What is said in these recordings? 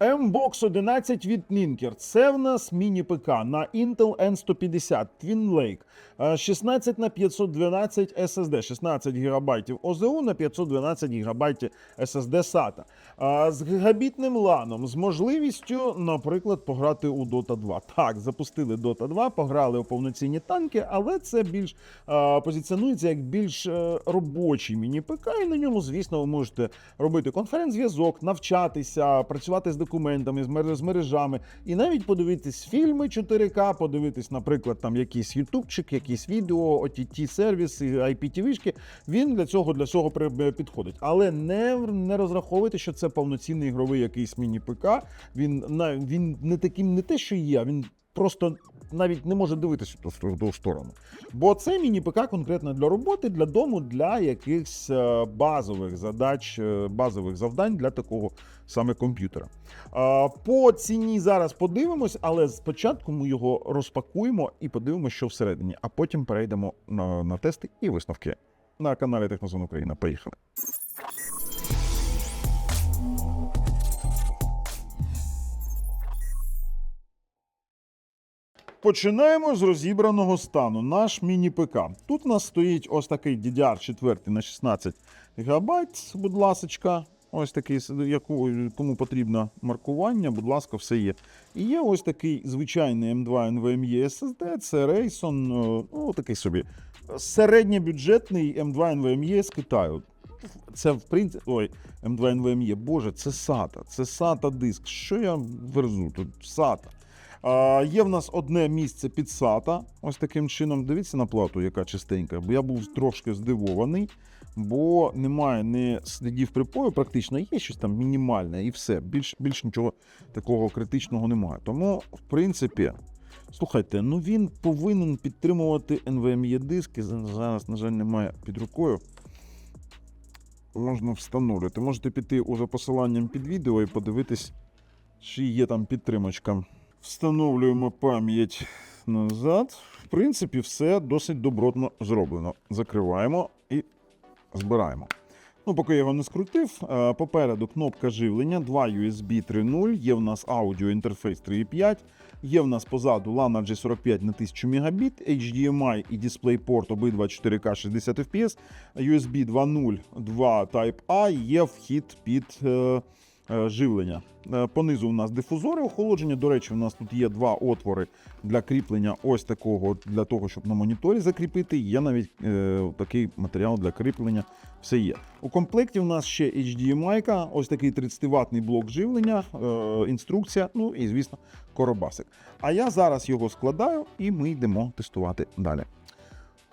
M-Box 11 від Ninker. Це в нас міні-ПК на Intel N150 Twin Lake. Е, 16 на 512 SSD, 16 ГБ ОЗУ на 512 ГБ SSD SATA. Е, З гігабітним ланом, з можливістю, наприклад, пограти у Dota 2. Так, запустили Dota 2, пограли у повноцінні танки, але це більш е, позиціонується як більш е, робочий міні-ПК, і на ньому, звісно, ви можете робити конференц-зв'язок, навчатися, працювати з документами, з мер- мережами, і навіть подивитись фільми 4К, подивитись, наприклад, там якийсь ютубчик, якісь відео, ott сервіси, IPTV-шки. Він для цього для цього при- підходить. Але не, не розраховуйте, що це повноцінний ігровий якийсь міні-ПК. Він він не таким, не те, що є, він просто. Навіть не може дивитися в ту- сторону. Бо це міні-ПК конкретно для роботи, для дому, для якихось е, базових задач, е, базових завдань для такого саме комп'ютера. По ціні зараз подивимось, але спочатку ми його розпакуємо і подивимося, що всередині, а потім перейдемо на, на тести і висновки на каналі Технозон Україна. Поїхали. Починаємо з розібраного стану. Наш міні-ПК. Тут у нас стоїть ось такий DDR4 на 16 ГБ, будь ласочка. Ось такий, яку, кому потрібно маркування, будь ласка, все є. І є ось такий звичайний M2 NVMe SSD, це Rayson, е, ну такий собі середньобюджетний M2 NVMe з Китаю. Це в принципі. Ой, M2 NVMe, боже, це SATA, це SATA диск. Що я верзу тут? SATA. Є в нас одне місце під SATA. Ось таким чином. Дивіться на плату, яка чистенька. Бо я був трошки здивований, бо немає ні слідів припою, практично є щось там мінімальне і все. Більш, більш нічого такого критичного немає. Тому, в принципі, слухайте, ну він повинен підтримувати NVMe диски. Зараз, на жаль, немає під рукою. Можна встановлювати. Можете піти за посиланням під відео і подивитись, чи є там підтримочка. Встановлюємо пам'ять назад. В принципі, все досить добротно зроблено. Закриваємо і збираємо. Ну, поки я його не скрутив, е, попереду кнопка живлення, 2 USB 3.0, є в нас аудіо інтерфейс 3.5, є в нас позаду LAN G45 на 1000 Мбіт, HDMI і DisplayPort обидва 4К 60 FPS, USB 2.0, 2 Type-A, є вхід під е, живлення. Е, Понизу у нас дифузори охолодження. До речі, у нас тут є два отвори для кріплення ось такого, для того, щоб на моніторі закріпити. Є навіть е, такий матеріал для кріплення. Все є. У комплекті у нас ще HDMI, ось такий 30-ваттний блок живлення, е, інструкція, ну і, звісно, коробасик. А я зараз його складаю і ми йдемо тестувати далі.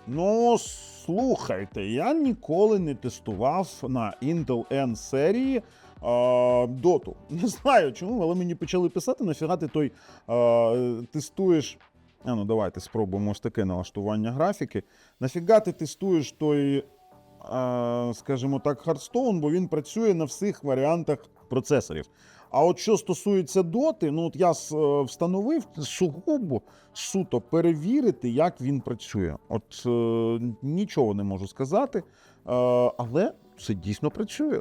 Ну, слухайте, я ніколи не тестував на Intel N серії доту. Не знаю чому, але мені почали писати, нафіга ти той а, тестуєш. А ну давайте спробуємо ось таке налаштування графіки. Нафіга ти тестуєш той, а, скажімо так, Hearthstone, бо він працює на всіх варіантах процесорів. А от що стосується доти, ну от я е, встановив сугубо суто перевірити, як він працює. От е, нічого не можу сказати, е, але це дійсно працює.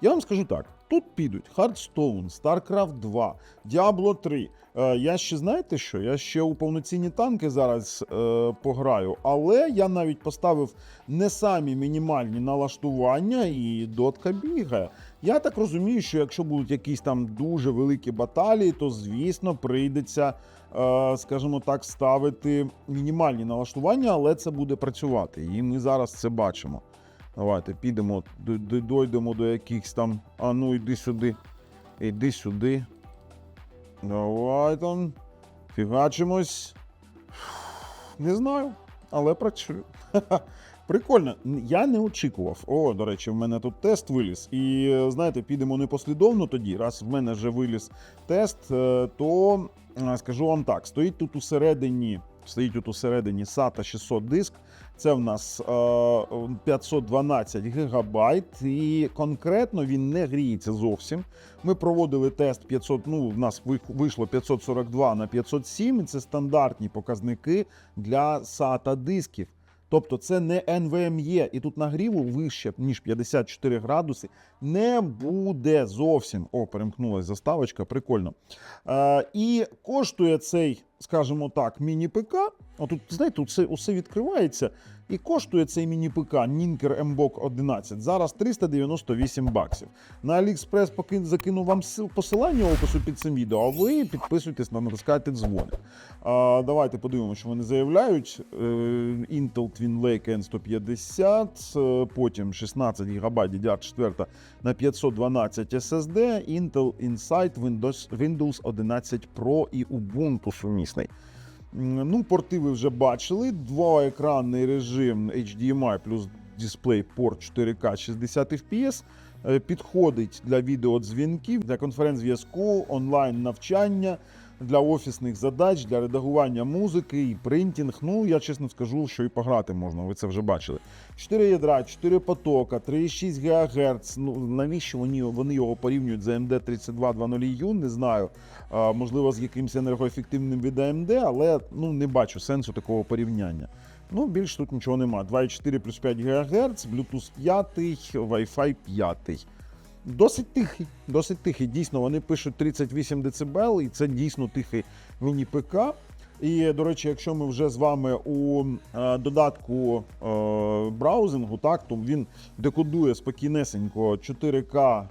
Я вам скажу так: тут підуть Hearthstone, StarCraft 2, Diablo 3. Е, я ще знаєте що? Я ще у повноцінні танки зараз е, пограю, але я навіть поставив не самі мінімальні налаштування, і дотка бігає. Я так розумію, що якщо будуть якісь там дуже великі баталії, то звісно прийдеться, е, скажімо так, ставити мінімальні налаштування, але це буде працювати. І ми зараз це бачимо. Давайте підемо, дойдемо до якихось там. А ну йди сюди. Іди сюди. Давай там. Фігачимось. Не знаю, але працює. Прикольно. Я не очікував. О, до речі, в мене тут тест виліз. І знаєте, підемо не послідовно тоді. Раз в мене вже виліз тест, е, то е, скажу вам так: стоїть тут усередині. Стоїть тут усередині SATA 600 диск. Це в нас е, 512 гігабайт, і конкретно він не гріється зовсім. Ми проводили тест 500, ну, в нас вийшло 542 на 507, і це стандартні показники для SATA дисків. Тобто це не NVMe, і тут нагріву вище, ніж 54 градуси, не буде зовсім. О, перемкнулася заставочка, прикольно. Е, і коштує цей, скажімо так, міні-ПК. Отут, знаєте, усе, усе відкривається. І коштує цей міні-ПК Ninker MBOK 11 зараз 398 баксів. На AliExpress поки закину вам посилання опису під цим відео, а ви підписуйтесь на натискайте дзвоник. А, давайте подивимося, що вони заявляють. Е, Intel Twin Lake N150, е, потім 16 ГБ DDR4 на 512 SSD, Intel Insight Windows, Windows 11 Pro і Ubuntu сумісний. М, Ну, порти ви вже бачили. Двоекранний режим HDMI плюс DisplayPort 4K 60 FPS. Підходить для відеодзвінків, для конференц-зв'язку, онлайн навчання, для офісних задач, для редагування музики і принтінг. Ну, я чесно скажу, що і пограти можна, ви це вже бачили. 4 ядра, 4 потока, 3,6 ГГц. Ну, навіщо вони, вони його порівнюють з AMD 3200U, не знаю. А, можливо, з якимось енергоефективним від AMD, але ну, не бачу сенсу такого порівняння. Ну, більш тут нічого нема. 2,4 плюс 5 ГГц, Bluetooth 5, Wi-Fi 5. Досить тихий, досить тихий. Дійсно, вони пишуть 38 дБ, і це дійсно тихий міні-ПК. І, до речі, якщо ми вже з вами у е, додатку е, браузингу, так, то він декодує спокійнесенько 4К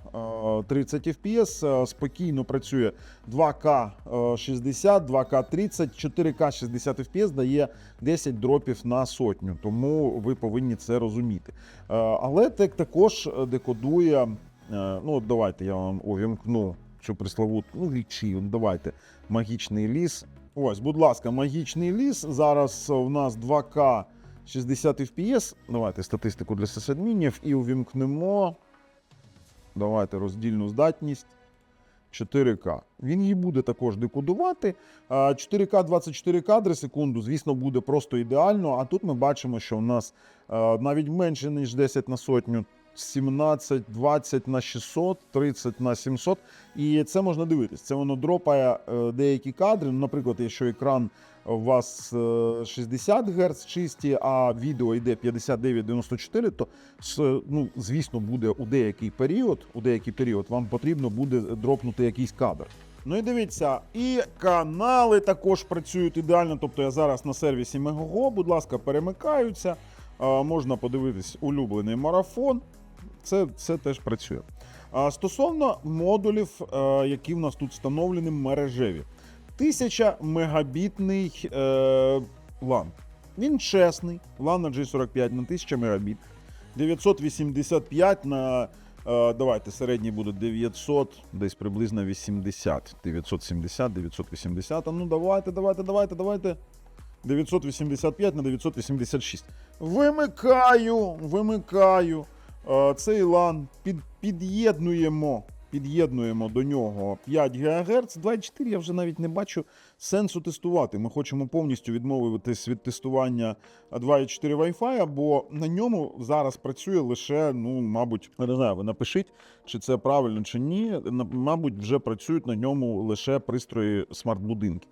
е, 30 FPS, спокійно працює 2К е, 60, 2К 30, 4К 60 FPS дає 10 дропів на сотню, тому ви повинні це розуміти. Е, але так також декодує. Е, Ну, от давайте я вам увімкну цю прислову, ну, річі, давайте. Магічний ліс. Ось, будь ласка, магічний ліс. Зараз у нас 2К 60 FPS. Давайте статистику для сисадмінів і увімкнемо. Давайте роздільну здатність. 4К. Він її буде також декодувати. 4К 24 кадри секунду, звісно, буде просто ідеально. А тут ми бачимо, що у нас е, навіть менше, ніж 10 на сотню. 17, 20 на 600, 30 на 700. І це можна дивитись. Це воно дропає е, деякі кадри. Ну, Наприклад, якщо екран у вас е, 60 Гц чисті, а відео йде 59-94, то ну, звісно, буде у деякий період, у деякий період вам потрібно буде дропнути якийсь кадр. Ну і дивіться, і канали також працюють ідеально. Тобто я зараз на сервісі Megogo, будь ласка, перемикаються. Можна подивитись улюблений марафон. Це, це теж працює. А, стосовно модулів, е, які в нас тут встановлені мережеві. 1000 мегабітний е, LAN. Він чесний. LAN на G45 на 1000 мегабіт. 985 на. е, Давайте середній буде 900, десь приблизно 80. 970, 980. А ну давайте, давайте, давайте, давайте. 985 на 986. Вимикаю, вимикаю. Е, Цей LAN під, під'єднуємо. Під'єднуємо до нього 5 ГГц. 24 я вже навіть не бачу сенсу тестувати. Ми хочемо повністю відмовитись від тестування 2.4 Wi-Fi, бо на ньому зараз працює лише, ну, мабуть, не знаю, ви напишіть, чи це правильно, чи ні. Мабуть, вже працюють на ньому лише пристрої смарт-будинків.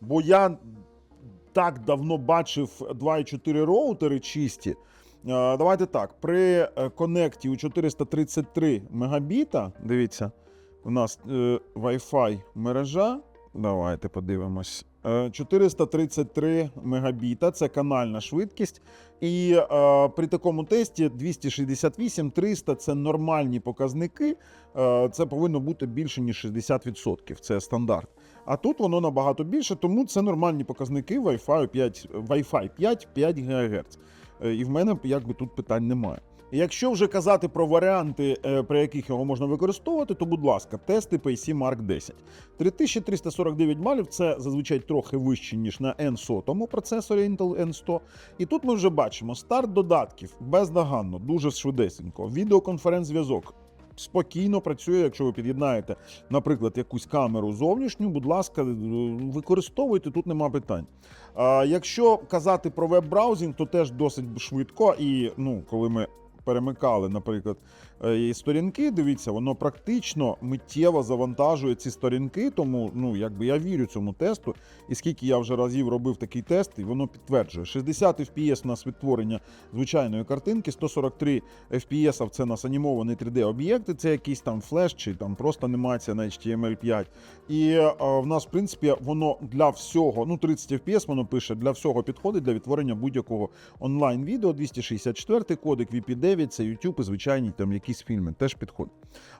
Бо я так давно бачив 2.4 роутери чисті. Е, Давайте так. При е, конекті у 433 мегабіта, дивіться, у нас е, Wi-Fi мережа. Давайте подивимось. Е, 433 мегабіта це канальна швидкість. І е, при такому тесті 268-300 це нормальні показники. Е, це повинно бути більше, ніж 60%. Це стандарт. А тут воно набагато більше, тому це нормальні показники Wi-Fi 5, Wi-Fi 5, 5 ГГц. Е, І в мене якби тут питань немає. Якщо вже казати про варіанти, е, при яких його можна використовувати, то будь ласка, тести PC Mark 10. 3349 балів це зазвичай трохи вище, ніж на N100 процесорі Intel N100. І тут ми вже бачимо старт додатків бездоганно, дуже швидесенько. Відеоконференц-зв'язок спокійно працює, якщо ви під'єднаєте, наприклад, якусь камеру зовнішню, будь ласка, е, використовуйте, тут нема питань. А, якщо казати про веб-браузінг, то теж досить швидко. І ну, коли ми перемикали, наприклад, і сторінки. Дивіться, воно практично миттєво завантажує ці сторінки. Тому ну якби я вірю цьому тесту. І скільки я вже разів робив такий тест, і воно підтверджує. 60 FPS у нас відтворення звичайної картинки, 143 FPS це нас анімований 3D-об'єкти, це якийсь там флеш чи там просто анімація на HTML5. І е, в нас, в принципі, воно для всього, ну 30 FPS воно пише, для всього підходить для відтворення будь-якого онлайн-відео. 264 кодек, VP9, це YouTube і звичайні там якісь фільми теж підходить.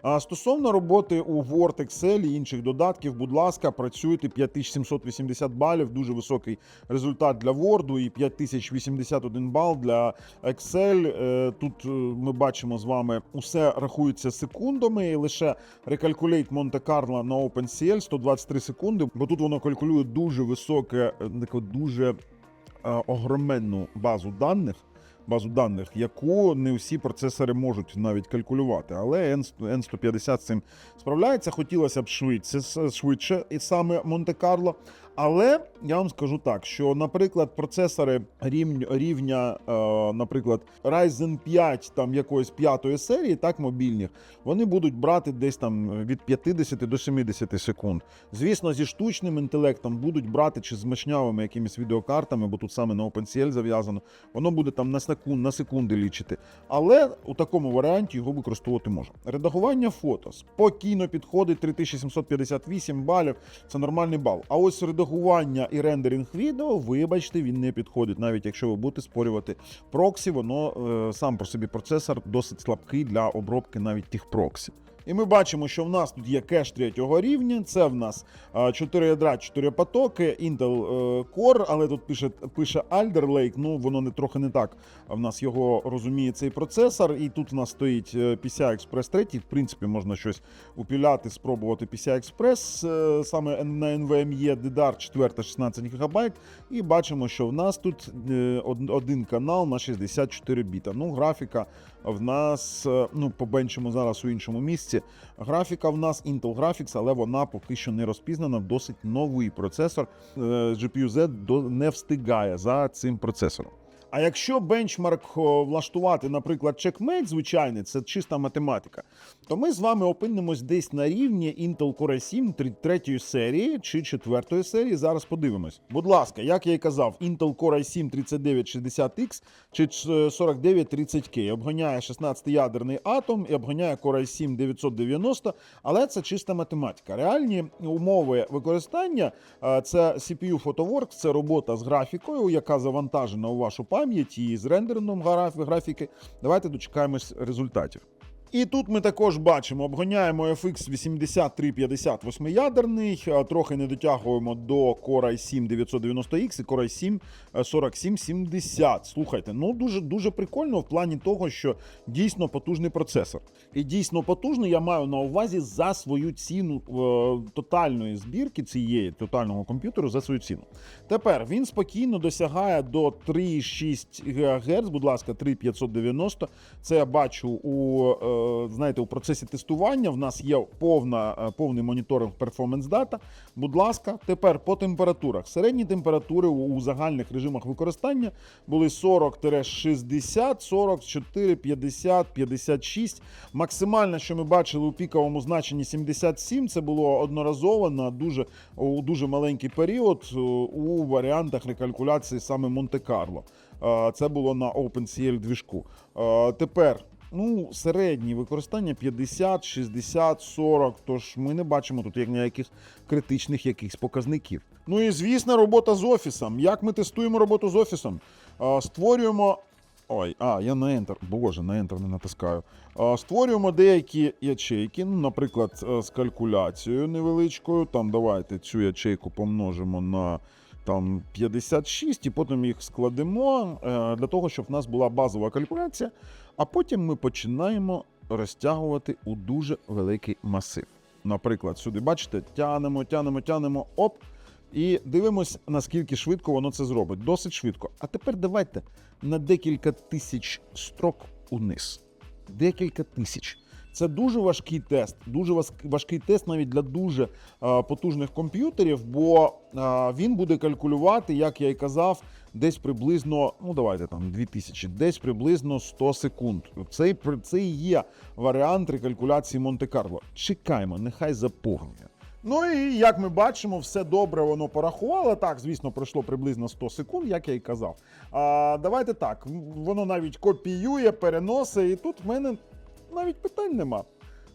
А стосовно роботи у Word, Excel і інших додатків, будь ласка, працюйте 5780 балів, дуже високий результат для Word і 5081 бал для Excel. Е, Тут е, ми бачимо з вами усе рахується секундами, і лише Monte Carlo на OpenCL 123 секунди, бо тут воно калькулює дуже високе, е, дуже огроменну базу даних. Базу даних, яку не всі процесори можуть навіть калькулювати, але N- N150 з цим справляється. Хотілося б швидше, швидше і саме Монте-Карло. Але я вам скажу так, що, наприклад, процесори рівня, рівня е, наприклад, Ryzen 5 там якоїсь п'ятої серії, так мобільних, вони будуть брати десь там від 50 до 70 секунд. Звісно, зі штучним інтелектом будуть брати чи з мощнявими якимись відеокартами, бо тут саме на OpenCL зав'язано, воно буде там на секунд, на секунди лічити. Але у такому варіанті його використовувати можна. Редагування фото спокійно підходить 3758 балів. Це нормальний бал. А ось редагування і рендеринг відео, вибачте, він не підходить. Навіть якщо ви будете спорювати проксі, воно е, сам по собі процесор досить слабкий для обробки навіть тих проксі. І ми бачимо, що в нас тут є кеш третього рівня. Це в нас 4 ядра, 4 потоки, Intel е, Core, але тут пише, пише Alder Lake, ну воно не трохи не так. В нас його розуміє цей процесор. І тут в нас стоїть е, PCI Express 3. В принципі, можна щось упіляти, спробувати PCI Express е, саме на NVMe DDR 4 16 ГБ. І бачимо, що в нас тут е, один канал на 64 біта. Ну, графіка в нас, е, ну, побенчимо зараз у іншому місці. Графіка в нас Intel Graphics, але вона поки що не розпізнана. Досить новий процесор. Е, GPU-Z не встигає за цим процесором. А якщо бенчмарк влаштувати, наприклад, чекмейт звичайний, це чиста математика, то ми з вами опинимось десь на рівні Intel Core 7 3 серії чи 4 серії. Зараз подивимось. Будь ласка, як я і казав, Intel Core 7 3960X чи 4930K обганяє 16-ядерний атом і обганяє Core 7 990, але це чиста математика. Реальні умови використання е, це CPU Photoworks, це робота з графікою, яка завантажена у вашу пам'ять і з рендерингом граф- графіки. Давайте дочекаємось результатів. І тут ми також бачимо, обганяємо FX 8350 ядерний, трохи не дотягуємо до Core i7 990X і Core i7 4770. Слухайте, ну дуже дуже прикольно в плані того, що дійсно потужний процесор. І дійсно потужний я маю на увазі за свою ціну е, тотальної збірки цієї тотального комп'ютеру за свою ціну. Тепер він спокійно досягає до 3,6 ГГц, будь ласка, 3,590. Це я бачу у е, знаєте, у процесі тестування. В нас є повна, е, повний моніторинг перформанс дата. Будь ласка, тепер по температурах. Середні температури у, загальних режимах використання були 40-60, 44, 50, 56. Максимальне, що ми бачили у піковому значенні 77, це було одноразово на дуже, у дуже маленький період е, у варіантах рекалькуляції саме Монте-Карло. Е, Це було на OpenCL двіжку. Е, Тепер. Ну, середнє використання 50, 60, 40, тож ми не бачимо тут як ніяких критичних якихось показників. Ну і звісно, робота з офісом. Як ми тестуємо роботу з офісом? Створюємо Ой, а, я на Enter. Боже, на Enter не натискаю. Створюємо деякі ячейки, ну, наприклад, е, з калькуляцією невеличкою. Там давайте цю ячейку помножимо на там 56, і потім їх складемо е, для того, щоб в нас була базова калькуляція. А потім ми починаємо розтягувати у дуже великий масив. Наприклад, сюди, бачите, тянемо, тянемо, тянемо, оп. І дивимось, наскільки швидко воно це зробить. Досить швидко. А тепер давайте на декілька тисяч строк униз. Декілька тисяч. Це дуже важкий тест. Дуже важкий тест навіть для дуже потужних комп'ютерів, бо він буде калькулювати, як я і казав, десь приблизно, ну давайте там 2000, десь приблизно 100 секунд. Це, це і є варіант рекалькуляції Монте-Карло. Чекаємо, нехай заповнює. Ну і як ми бачимо, все добре воно порахувало. Так, звісно, пройшло приблизно 100 секунд, як я і казав. А, давайте так, воно навіть копіює, переносить, і тут в мене навіть питань нема.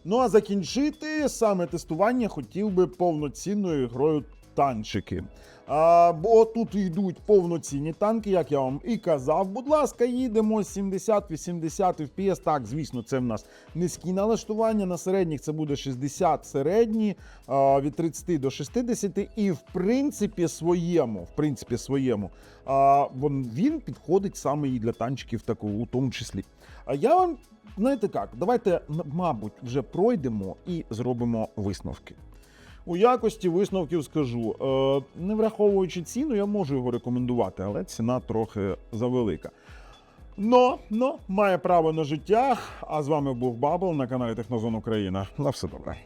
Ну а закінчити саме тестування хотів би повноцінною грою танчики. А, бо тут йдуть повноцінні танки, як я вам і казав. Будь ласка, їдемо 70-80 FPS. Так, звісно, це в нас низькі налаштування. На середніх це буде 60 середні, а, від 30 до 60. І в принципі своєму, в принципі, своєму, а, він підходить саме і для танчиків, такого, у тому числі. А я вам, знаєте як, давайте, мабуть, вже пройдемо і зробимо висновки. У якості висновків скажу, е, не враховуючи ціну, я можу його рекомендувати, але ціна трохи завелика. Но, но має право на життя. А з вами був Бабл на каналі Технозон Україна. На все добре.